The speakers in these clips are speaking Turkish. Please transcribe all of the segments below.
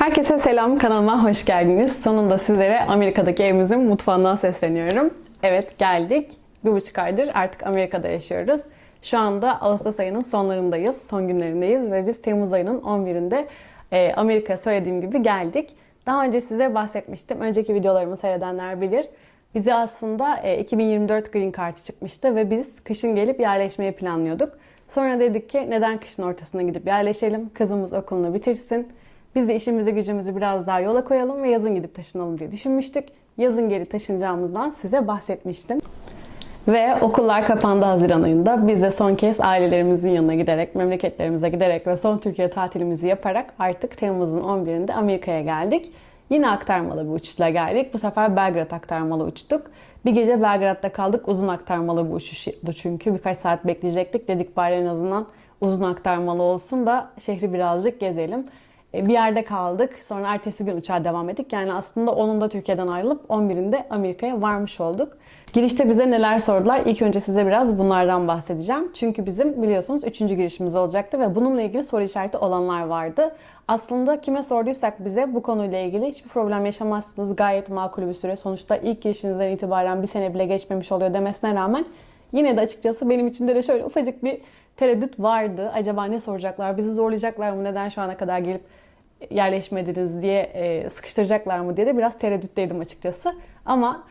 Herkese selam kanalıma hoş geldiniz. Sonunda sizlere Amerika'daki evimizin mutfağından sesleniyorum. Evet geldik. Bir buçuk aydır artık Amerika'da yaşıyoruz. Şu anda Ağustos ayının sonlarındayız, son günlerindeyiz ve biz Temmuz ayının 11'inde e, Amerika'ya söylediğim gibi geldik. Daha önce size bahsetmiştim. Önceki videolarımı seyredenler bilir. Bize aslında e, 2024 Green Card çıkmıştı ve biz kışın gelip yerleşmeyi planlıyorduk. Sonra dedik ki neden kışın ortasına gidip yerleşelim? Kızımız okulunu bitirsin. Biz de işimizi gücümüzü biraz daha yola koyalım ve yazın gidip taşınalım diye düşünmüştük. Yazın geri taşınacağımızdan size bahsetmiştim. Ve okullar kapandı Haziran ayında. Biz de son kez ailelerimizin yanına giderek, memleketlerimize giderek ve son Türkiye tatilimizi yaparak artık Temmuz'un 11'inde Amerika'ya geldik. Yine aktarmalı bir uçuşla geldik. Bu sefer Belgrad aktarmalı uçtuk. Bir gece Belgrad'da kaldık. Uzun aktarmalı bir uçuştu çünkü. Birkaç saat bekleyecektik. Dedik bari en azından uzun aktarmalı olsun da şehri birazcık gezelim. E, Bir yerde kaldık. Sonra ertesi gün uçağa devam ettik. Yani aslında onun da Türkiye'den ayrılıp 11'inde Amerika'ya varmış olduk. Girişte bize neler sordular? İlk önce size biraz bunlardan bahsedeceğim. Çünkü bizim biliyorsunuz 3. girişimiz olacaktı ve bununla ilgili soru işareti olanlar vardı. Aslında kime sorduysak bize bu konuyla ilgili hiçbir problem yaşamazsınız. Gayet makul bir süre. Sonuçta ilk girişinizden itibaren bir sene bile geçmemiş oluyor demesine rağmen yine de açıkçası benim içimde de şöyle ufacık bir tereddüt vardı. Acaba ne soracaklar? Bizi zorlayacaklar mı? Neden şu ana kadar gelip yerleşmediniz diye e, sıkıştıracaklar mı diye de biraz tereddütteydim açıkçası. Ama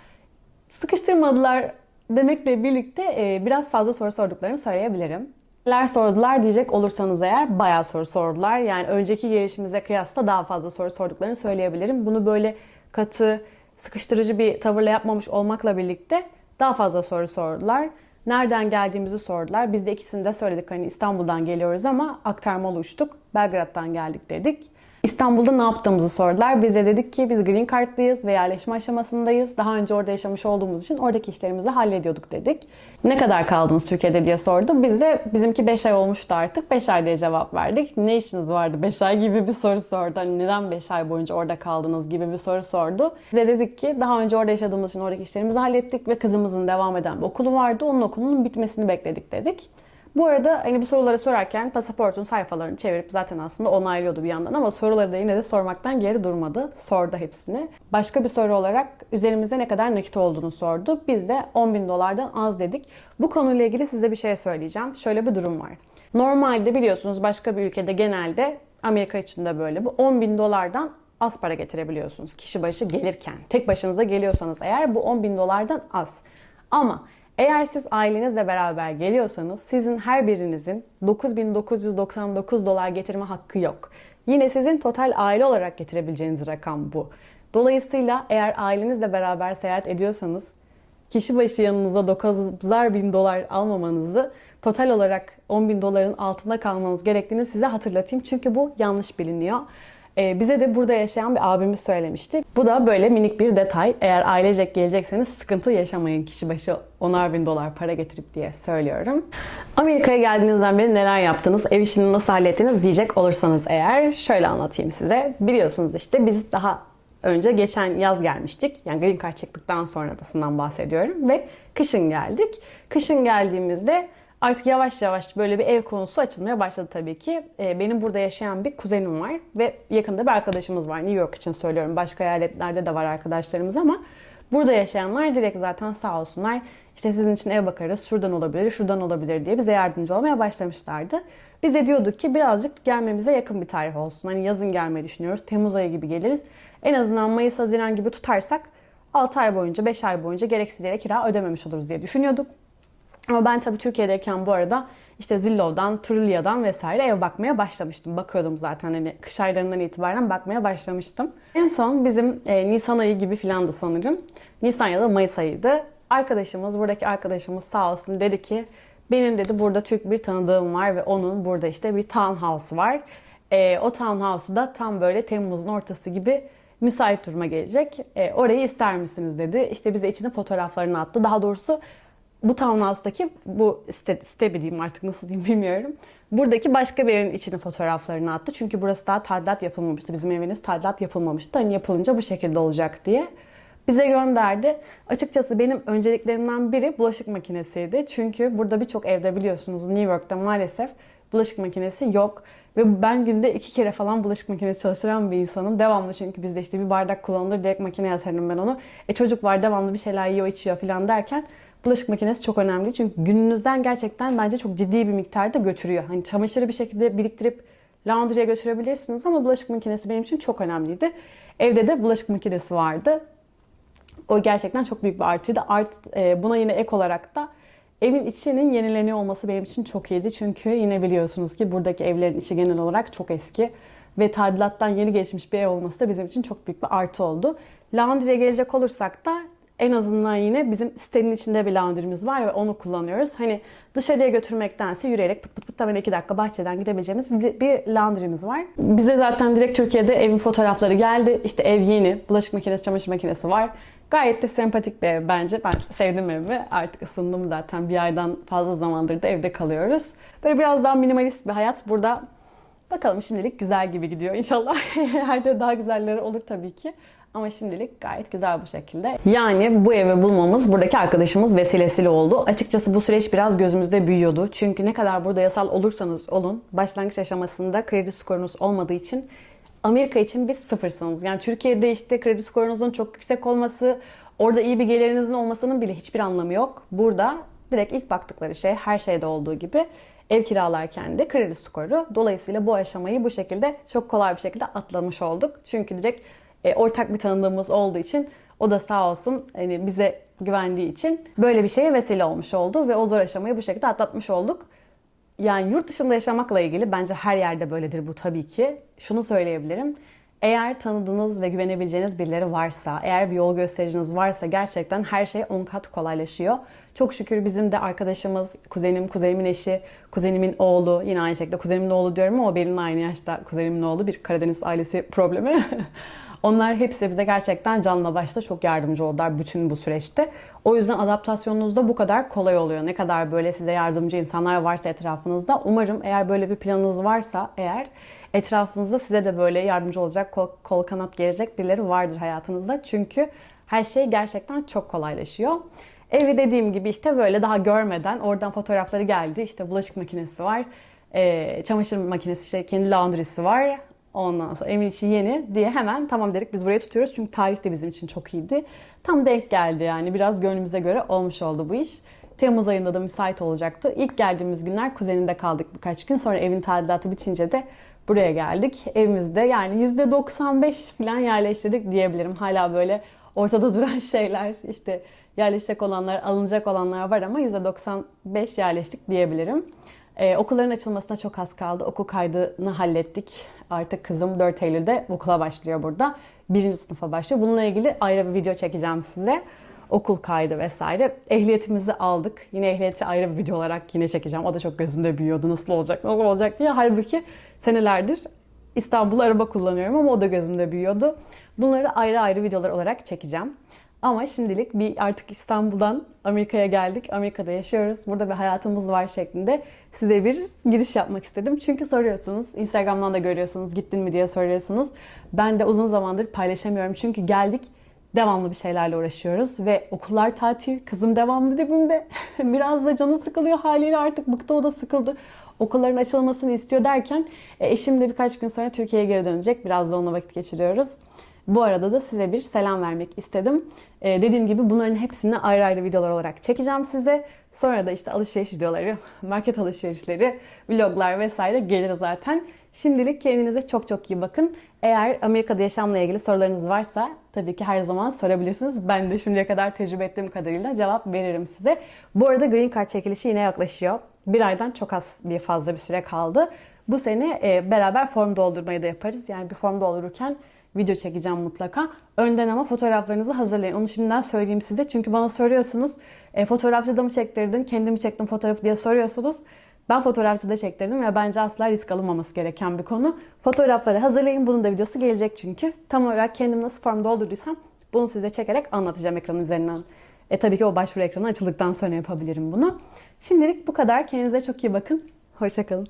sıkıştırmadılar demekle birlikte e, biraz fazla soru sorduklarını söyleyebilirim. Neler sordular diyecek olursanız eğer bayağı soru sordular. Yani önceki gelişimize kıyasla daha fazla soru sorduklarını söyleyebilirim. Bunu böyle katı, sıkıştırıcı bir tavırla yapmamış olmakla birlikte daha fazla soru sordular. Nereden geldiğimizi sordular. Biz de ikisini de söyledik. Hani İstanbul'dan geliyoruz ama aktarmalı uçtuk. Belgrad'dan geldik dedik. İstanbul'da ne yaptığımızı sordular. Biz de dedik ki biz Green Card'lıyız ve yerleşme aşamasındayız. Daha önce orada yaşamış olduğumuz için oradaki işlerimizi hallediyorduk dedik. Ne kadar kaldınız Türkiye'de diye sordu. Biz de bizimki 5 ay olmuştu artık. 5 ay diye cevap verdik. Ne işiniz vardı 5 ay gibi bir soru sordu. Hani neden 5 ay boyunca orada kaldınız gibi bir soru sordu. Bize dedik ki daha önce orada yaşadığımız için oradaki işlerimizi hallettik ve kızımızın devam eden bir okulu vardı. Onun okulunun bitmesini bekledik dedik. Bu arada hani bu soruları sorarken pasaportun sayfalarını çevirip zaten aslında onaylıyordu bir yandan ama soruları da yine de sormaktan geri durmadı. Sordu hepsini. Başka bir soru olarak üzerimizde ne kadar nakit olduğunu sordu. Biz de 10 bin dolardan az dedik. Bu konuyla ilgili size bir şey söyleyeceğim. Şöyle bir durum var. Normalde biliyorsunuz başka bir ülkede genelde Amerika içinde böyle bu 10 bin dolardan az para getirebiliyorsunuz kişi başı gelirken. Tek başınıza geliyorsanız eğer bu 10 bin dolardan az. Ama eğer siz ailenizle beraber geliyorsanız sizin her birinizin 9999 dolar getirme hakkı yok. Yine sizin total aile olarak getirebileceğiniz rakam bu. Dolayısıyla eğer ailenizle beraber seyahat ediyorsanız kişi başı yanınıza 9'ar bin dolar almamanızı total olarak 10 bin doların altında kalmanız gerektiğini size hatırlatayım. Çünkü bu yanlış biliniyor. Ee, bize de burada yaşayan bir abimiz söylemişti. Bu da böyle minik bir detay. Eğer ailecek gelecekseniz sıkıntı yaşamayın kişi başı 10'ar bin dolar para getirip diye söylüyorum. Amerika'ya geldiğinizden beri neler yaptınız, ev işini nasıl hallettiniz diyecek olursanız eğer şöyle anlatayım size. Biliyorsunuz işte biz daha önce geçen yaz gelmiştik. Yani Green Card çıktıktan sonrasından bahsediyorum ve kışın geldik. Kışın geldiğimizde artık yavaş yavaş böyle bir ev konusu açılmaya başladı tabii ki. Ee, benim burada yaşayan bir kuzenim var ve yakında bir arkadaşımız var. New York için söylüyorum. Başka eyaletlerde de var arkadaşlarımız ama burada yaşayanlar direkt zaten sağ olsunlar. İşte sizin için ev bakarız, şuradan olabilir, şuradan olabilir diye bize yardımcı olmaya başlamışlardı. Biz de diyorduk ki birazcık gelmemize yakın bir tarih olsun. Hani yazın gelmeyi düşünüyoruz. Temmuz ayı gibi geliriz. En azından Mayıs, Haziran gibi tutarsak 6 ay boyunca, 5 ay boyunca gereksiz yere kira ödememiş oluruz diye düşünüyorduk. Ama ben tabii Türkiye'deyken bu arada işte Zillow'dan, Trulia'dan vesaire ev bakmaya başlamıştım. Bakıyordum zaten hani kış aylarından itibaren bakmaya başlamıştım. En son bizim e, Nisan ayı gibi filandı sanırım. Nisan ya da Mayıs ayıydı. Arkadaşımız, buradaki arkadaşımız sağ olsun dedi ki benim dedi burada Türk bir tanıdığım var ve onun burada işte bir townhouse var. E, o townhouse'u da tam böyle Temmuz'un ortası gibi müsait duruma gelecek. E, orayı ister misiniz dedi. İşte bize içine fotoğraflarını attı. Daha doğrusu bu townhouse'daki bu site, site bir diyeyim artık nasıl diyeyim bilmiyorum. Buradaki başka bir evin içine fotoğraflarını attı. Çünkü burası daha tadilat yapılmamıştı. Bizim evimiz tadilat yapılmamıştı. Hani yapılınca bu şekilde olacak diye. Bize gönderdi. Açıkçası benim önceliklerimden biri bulaşık makinesiydi. Çünkü burada birçok evde biliyorsunuz New York'ta maalesef bulaşık makinesi yok. Ve ben günde iki kere falan bulaşık makinesi çalıştıran bir insanım. Devamlı çünkü bizde işte bir bardak kullanılır direkt makineye atarım ben onu. E çocuk var devamlı bir şeyler yiyor içiyor falan derken bulaşık makinesi çok önemli. Çünkü gününüzden gerçekten bence çok ciddi bir miktarda götürüyor. Hani çamaşırı bir şekilde biriktirip laundry'e götürebilirsiniz ama bulaşık makinesi benim için çok önemliydi. Evde de bulaşık makinesi vardı. O gerçekten çok büyük bir artıydı. Art, e, buna yine ek olarak da evin içinin yenileniyor olması benim için çok iyiydi. Çünkü yine biliyorsunuz ki buradaki evlerin içi genel olarak çok eski ve tadilattan yeni geçmiş bir ev olması da bizim için çok büyük bir artı oldu. Laundry'e gelecek olursak da en azından yine bizim sitenin içinde bir laundry'miz var ve onu kullanıyoruz. Hani dışarıya götürmektense yürüyerek pıt pıt pıt hemen iki dakika bahçeden gidebileceğimiz bir, bir laundry'miz var. Bize zaten direkt Türkiye'de evin fotoğrafları geldi. İşte ev yeni, bulaşık makinesi, çamaşır makinesi var. Gayet de sempatik bir ev bence. Ben sevdim evi. Artık ısındım zaten. Bir aydan fazla zamandır da evde kalıyoruz. Böyle biraz daha minimalist bir hayat. Burada bakalım şimdilik güzel gibi gidiyor. İnşallah ileride daha güzelleri olur tabii ki. Ama şimdilik gayet güzel bu şekilde. Yani bu evi bulmamız buradaki arkadaşımız vesilesiyle oldu. Açıkçası bu süreç biraz gözümüzde büyüyordu. Çünkü ne kadar burada yasal olursanız olun başlangıç aşamasında kredi skorunuz olmadığı için Amerika için bir sıfırsınız. Yani Türkiye'de işte kredi skorunuzun çok yüksek olması, orada iyi bir gelirinizin olmasının bile hiçbir anlamı yok. Burada direkt ilk baktıkları şey her şeyde olduğu gibi ev kiralarken de kredi skoru. Dolayısıyla bu aşamayı bu şekilde çok kolay bir şekilde atlamış olduk. Çünkü direkt e, ortak bir tanıdığımız olduğu için o da sağ olsun hani bize güvendiği için böyle bir şeye vesile olmuş oldu ve o zor aşamayı bu şekilde atlatmış olduk. Yani yurt dışında yaşamakla ilgili bence her yerde böyledir bu tabii ki. Şunu söyleyebilirim. Eğer tanıdığınız ve güvenebileceğiniz birileri varsa, eğer bir yol göstericiniz varsa gerçekten her şey 10 kat kolaylaşıyor. Çok şükür bizim de arkadaşımız, kuzenim, kuzenimin eşi, kuzenimin oğlu, yine aynı şekilde kuzenimin oğlu diyorum ama o benimle aynı yaşta kuzenimin oğlu bir Karadeniz ailesi problemi. Onlar hepsi bize gerçekten canla başla çok yardımcı oldular bütün bu süreçte. O yüzden adaptasyonunuz da bu kadar kolay oluyor. Ne kadar böyle size yardımcı insanlar varsa etrafınızda. Umarım eğer böyle bir planınız varsa eğer etrafınızda size de böyle yardımcı olacak, kol, kol kanat gelecek birileri vardır hayatınızda. Çünkü her şey gerçekten çok kolaylaşıyor. Evi dediğim gibi işte böyle daha görmeden oradan fotoğrafları geldi. İşte bulaşık makinesi var, çamaşır makinesi, işte kendi laundry'si var. Ondan sonra evin içi yeni diye hemen tamam dedik biz buraya tutuyoruz. Çünkü tarih de bizim için çok iyiydi. Tam denk geldi yani biraz gönlümüze göre olmuş oldu bu iş. Temmuz ayında da müsait olacaktı. İlk geldiğimiz günler kuzeninde kaldık birkaç gün. Sonra evin tadilatı bitince de buraya geldik. Evimizde yani %95 falan yerleştirdik diyebilirim. Hala böyle ortada duran şeyler işte yerleşecek olanlar, alınacak olanlar var ama %95 yerleştik diyebilirim. Ee, okulların açılmasına çok az kaldı. Okul kaydını hallettik. Artık kızım 4 Eylül'de okula başlıyor burada. Birinci sınıfa başlıyor. Bununla ilgili ayrı bir video çekeceğim size. Okul kaydı vesaire. Ehliyetimizi aldık. Yine ehliyeti ayrı bir video olarak yine çekeceğim. O da çok gözümde büyüyordu. Nasıl olacak, nasıl olacak diye. Halbuki senelerdir İstanbul araba kullanıyorum ama o da gözümde büyüyordu. Bunları ayrı ayrı videolar olarak çekeceğim. Ama şimdilik bir artık İstanbul'dan Amerika'ya geldik. Amerika'da yaşıyoruz. Burada bir hayatımız var şeklinde size bir giriş yapmak istedim. Çünkü soruyorsunuz. Instagram'dan da görüyorsunuz. Gittin mi diye soruyorsunuz. Ben de uzun zamandır paylaşamıyorum. Çünkü geldik devamlı bir şeylerle uğraşıyoruz ve okullar tatil, kızım devamlı dibimde. Biraz da canı sıkılıyor haliyle artık bıktı o da sıkıldı. Okulların açılmasını istiyor derken e, eşim de birkaç gün sonra Türkiye'ye geri dönecek. Biraz da onunla vakit geçiriyoruz. Bu arada da size bir selam vermek istedim. Ee, dediğim gibi bunların hepsini ayrı ayrı videolar olarak çekeceğim size. Sonra da işte alışveriş videoları, market alışverişleri, vloglar vesaire gelir zaten. Şimdilik kendinize çok çok iyi bakın. Eğer Amerika'da yaşamla ilgili sorularınız varsa tabii ki her zaman sorabilirsiniz. Ben de şimdiye kadar tecrübe ettiğim kadarıyla cevap veririm size. Bu arada Green Card çekilişi yine yaklaşıyor. Bir aydan çok az bir fazla bir süre kaldı. Bu sene e, beraber form doldurmayı da yaparız. Yani bir form doldururken video çekeceğim mutlaka. Önden ama fotoğraflarınızı hazırlayın. Onu şimdiden söyleyeyim size. Çünkü bana soruyorsunuz. E, fotoğrafçıda mı çektirdin, kendimi çektim fotoğrafı diye soruyorsunuz. Ben fotoğrafçıda çektirdim ve bence asla risk alınmaması gereken bir konu. Fotoğrafları hazırlayın. Bunun da videosu gelecek çünkü. Tam olarak kendim nasıl form doldurduysam bunu size çekerek anlatacağım ekran üzerinden. E tabii ki o başvuru ekranı açıldıktan sonra yapabilirim bunu. Şimdilik bu kadar. Kendinize çok iyi bakın. Hoşçakalın.